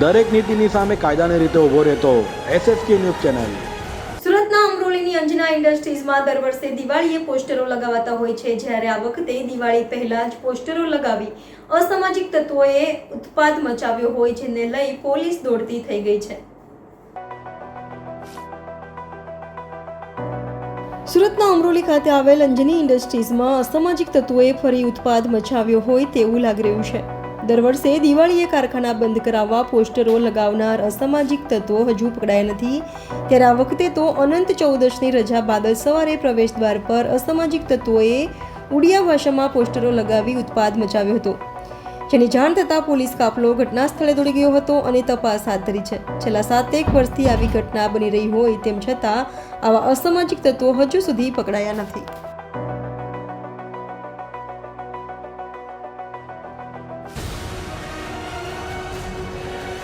દરેક નીતિની સામે કાયદાની રીતે ઊભો રહેતો એસએસકે ન્યૂઝ ચેનલ. સુરતના અમરોલીની અંજના ઇન્ડસ્ટ્રીઝમાં દર વર્ષે દિવાળીએ પોસ્ટરો લગાવાતા હોય છે. જ્યારે આ વખતે દિવાળી પહેલા જ પોસ્ટરો લગાવી અસામાજિક તત્વોએ ઉત્પાદ મચાવ્યો હોય જેને લઈ પોલીસ દોડતી થઈ ગઈ છે. સુરતના અમરોલી ખાતે આવેલ અંજની ઇન્ડસ્ટ્રીઝમાં અસામાજિક તત્વોએ ફરી ઉત્પાદ મચાવ્યો હોય તેવું લાગી રહ્યું છે. દર વર્ષે દિવાળીએ કારખાના બંધ કરાવવા પોસ્ટરો લગાવનાર અસામાજિક તત્વો હજુ પકડાયા નથી. ત્યારે આ વખતે તો અનંત ચૌદશની રજા બાદ સવારે પ્રવેશ દ્વાર પર અસામાજિક તત્વોએ ઉડિયા ભાષામાં પોસ્ટરો લગાવી ઉત્પાદ મચાવ્યો હતો. જેની જાણ થતાં પોલીસ કાફલો ઘટના સ્થળે દોડી ગયો હતો અને તપાસ હાથ ધરી છે. છેલ્લા સાતેક વર્ષથી આવી ઘટના બની રહી હોય તેમ છતાં આવા અસામાજિક તત્વો હજુ સુધી પકડાયા નથી.